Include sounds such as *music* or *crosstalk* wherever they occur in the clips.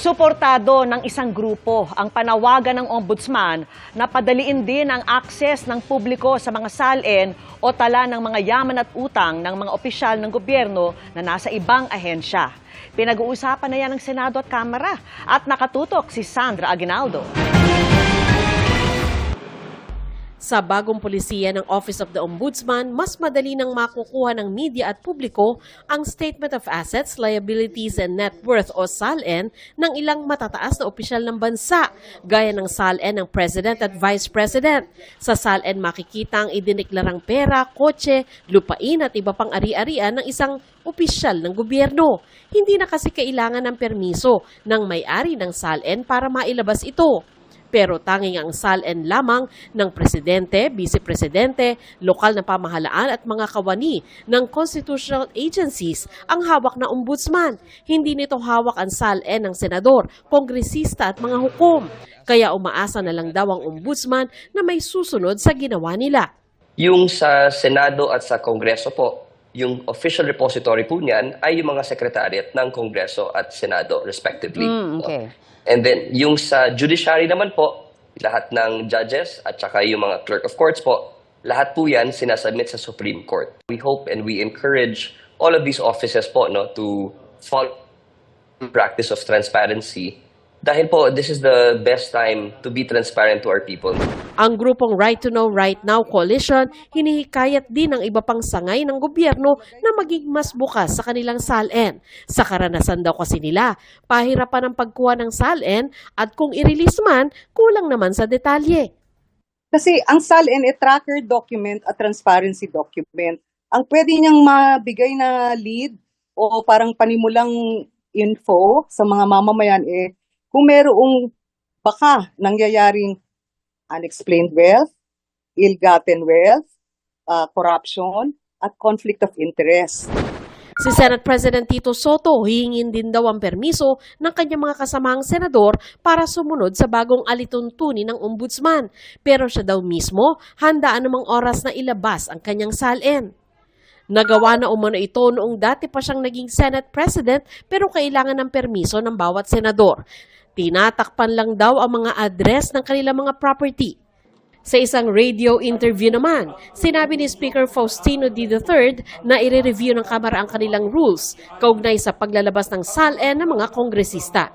Suportado ng isang grupo ang panawagan ng ombudsman na padaliin din ang akses ng publiko sa mga salin o tala ng mga yaman at utang ng mga opisyal ng gobyerno na nasa ibang ahensya. Pinag-uusapan na yan ng Senado at Kamara at nakatutok si Sandra Aguinaldo. Sa bagong polisiya ng Office of the Ombudsman, mas madali nang makukuha ng media at publiko ang Statement of Assets, Liabilities and Net Worth o SALN ng ilang matataas na opisyal ng bansa, gaya ng SALN ng President at Vice President. Sa SALN makikita ang idineklarang pera, kotse, lupain at iba pang ari-arian ng isang opisyal ng gobyerno. Hindi na kasi kailangan ng permiso ng may-ari ng SALN para mailabas ito pero tanging ang SALN lamang ng presidente, vice-presidente, lokal na pamahalaan at mga kawani ng constitutional agencies ang hawak na ombudsman. Hindi nito hawak ang SALN ng senador, kongresista at mga hukom. Kaya umaasa na lang daw ang ombudsman na may susunod sa ginawa nila. Yung sa Senado at sa Kongreso po, yung official repository po niyan ay yung mga secretariat ng Kongreso at Senado respectively. Mm, okay. No? And then yung sa judiciary naman po, lahat ng judges at saka yung mga clerk of courts po, lahat po yan sinasubmit sa Supreme Court. We hope and we encourage all of these offices po no to follow the practice of transparency dahil po this is the best time to be transparent to our people. Ang grupong Right to Know Right Now Coalition hinihikayat din ng iba pang sangay ng gobyerno na maging mas bukas sa kanilang SALN. Sa karanasan daw kasi nila, pahirapan ang pagkuha ng SALN at kung i-release man, kulang naman sa detalye. Kasi ang SALN e tracker document at transparency document. Ang pwede niyang mabigay na lead o parang panimulang info sa mga mamamayan eh kung merong baka nangyayaring unexplained wealth, ill-gotten wealth, uh, corruption, at conflict of interest. Si Senate President Tito Soto hihingin din daw ang permiso ng kanyang mga kasamahang senador para sumunod sa bagong alituntunin ng ombudsman. Pero siya daw mismo handaan namang oras na ilabas ang kanyang salin. Nagawa na umano ito noong dati pa siyang naging Senate President pero kailangan ng permiso ng bawat senador. Tinatakpan lang daw ang mga address ng kanilang mga property. Sa isang radio interview naman, sinabi ni Speaker Faustino D. III na i-review ng Kamara ang kanilang rules kaugnay sa paglalabas ng SALN ng mga kongresista.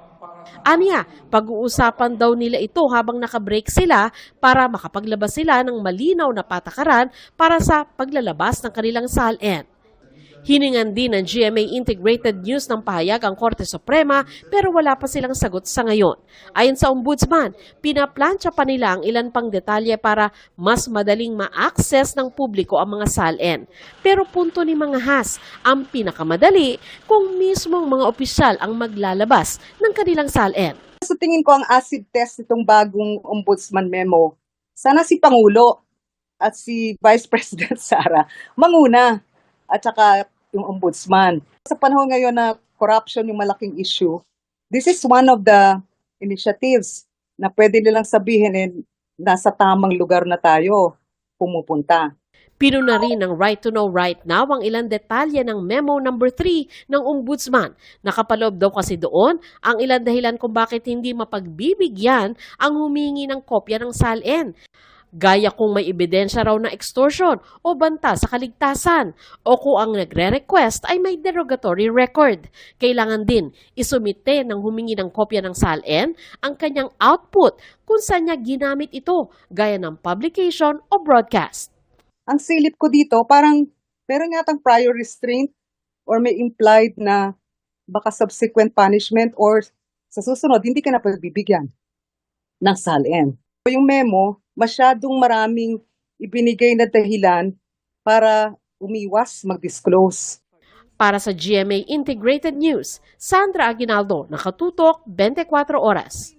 Anya, pag-uusapan daw nila ito habang nakabreak sila para makapaglabas sila ng malinaw na patakaran para sa paglalabas ng kanilang SALN. Hiningan din ng GMA Integrated News ng pahayag ang Korte Suprema pero wala pa silang sagot sa ngayon. Ayon sa Ombudsman, pinaplansya pa nila ang ilan pang detalye para mas madaling ma-access ng publiko ang mga SALN. Pero punto ni mga has, ang pinakamadali kung mismong mga opisyal ang maglalabas ng kanilang SALN. Sa tingin ko ang acid test nitong bagong ombudsman memo, sana si Pangulo at si Vice *laughs* President Sara manguna at saka yung ombudsman. Sa panahon ngayon na corruption yung malaking issue, this is one of the initiatives na pwede nilang sabihin eh, nasa tamang lugar na tayo pumupunta. Pinuna rin ng Right to Know Right Now ang ilang detalye ng Memo number 3 ng Ombudsman. Nakapaloob daw kasi doon ang ilang dahilan kung bakit hindi mapagbibigyan ang humingi ng kopya ng SALN. Gaya kung may ebidensya raw na extortion o banta sa kaligtasan o kung ang nagre-request ay may derogatory record. Kailangan din isumite ng humingi ng kopya ng SALN ang kanyang output kung saan niya ginamit ito gaya ng publication o broadcast. Ang silip ko dito, parang meron yatang prior restraint or may implied na baka subsequent punishment or sa susunod, hindi ka na pagbibigyan ng SALN. Yung memo, masyadong maraming ibinigay na dahilan para umiwas mag-disclose. Para sa GMA Integrated News, Sandra Aguinaldo, nakatutok 24 oras.